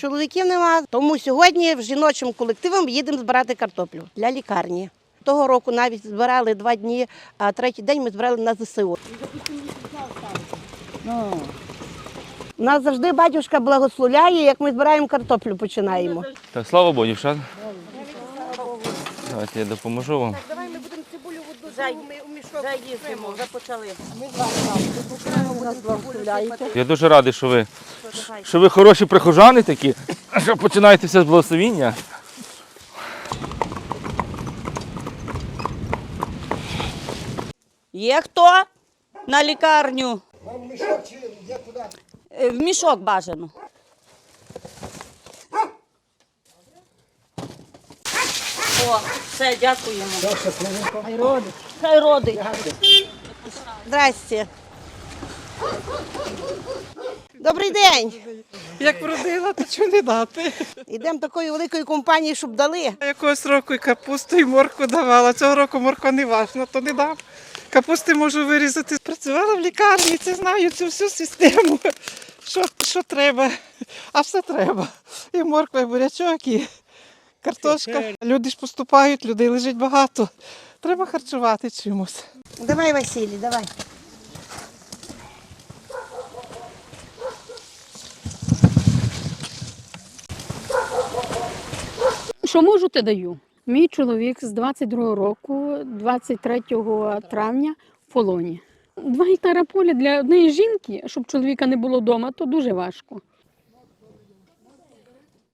Чоловіків нема, тому сьогодні в жіночому колективом їдемо збирати картоплю для лікарні. Того року навіть збирали два дні, а третій день ми збирали на ЗСУ. У нас завжди батюшка благословляє, як ми збираємо картоплю, починаємо. Так, слава Богу, дівчата. Давайте я допоможу вам. Давай ми будемо цибулю в одну у мішок. Заїздимо, вже почали. Я дуже радий, що ви, що ви хороші прихожани такі, що починаєте все з благословіння. Є хто на лікарню? Мам, мішок чи Е, В мішок бажано. О, все, дякуємо. Хай родить. Хай родить. Здрасте. Добрий день. Як вродила, то чого не дати? Йдемо такої великої компанії, щоб дали. Якогось року і капусту, і морку давала. Цього року морква не важна, то не дам. Капусти можу вирізати. Працювала в лікарні, це знаю цю всю систему. Що, що треба, а все треба. І морква, і бурячок, і картошка. Люди ж поступають, людей лежить багато. Треба харчувати чимось. Давай, Василій, давай. Що можу, те даю. Мій чоловік з 22 року, 23 травня в полоні. Два гектара поля для однієї жінки, щоб чоловіка не було вдома, то дуже важко.